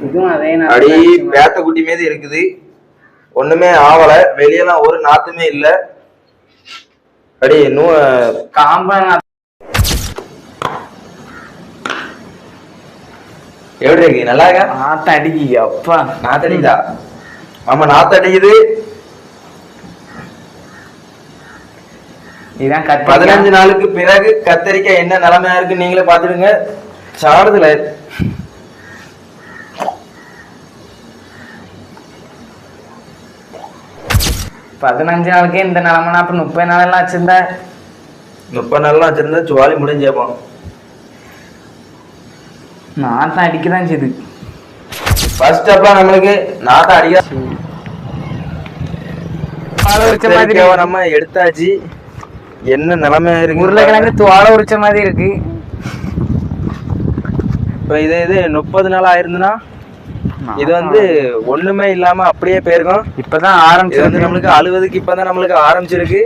இதுவும் அதே அடி பேத்த குட்டி மீது இருக்குது. ஒண்ணுமே ஆவல. வெளியெல்லாம் ஒரு நாத்துமே இல்ல. அடி நூ காம்பா எப்படி இருக்கு? நல்லா இருக்கா? நாத்த அடிக்கி அப்பா. நாத்தடிக்குதா ஆமா இதான் கத்தி பதினஞ்சு நாளுக்கு பிறகு கத்தரிக்காய் என்ன நிலைமையா இருக்கு நீங்களே பாத்துடுங்க சாடுதுல. பதினஞ்சு நாளுக்கே இந்த நிலமனா அப்ப முப்பது நாள் எல்லாம் வச்சிருந்தா. முப்பது நாள்லாம் வச்சிருந்தா சுவாலி முடிஞ்சேப்போம் நாத்தம் அடிக்கதான் செய்யுது ஃபர்ஸ்ட் அப்ப நம்மளுக்கு நாத்தம் அடிக்க நம்ம எடுத்தாச்சு. என்ன நிலைமையா இருக்கு உருளைக்கிழங்கு தோலை உரிச்ச மாதிரி இருக்கு. இப்ப இது இது முப்பது நாள் ஆயிருந்துன்னா இது வந்து ஒண்ணுமே இல்லாம அப்படியே போயிருக்கும். இப்பதான் இது வந்து ஆரம்பிச்சு நம்மளுக்கு அழுவதுக்கு இப்பதான் நம்மளுக்கு ஆரம்பிச்சிருக்கு.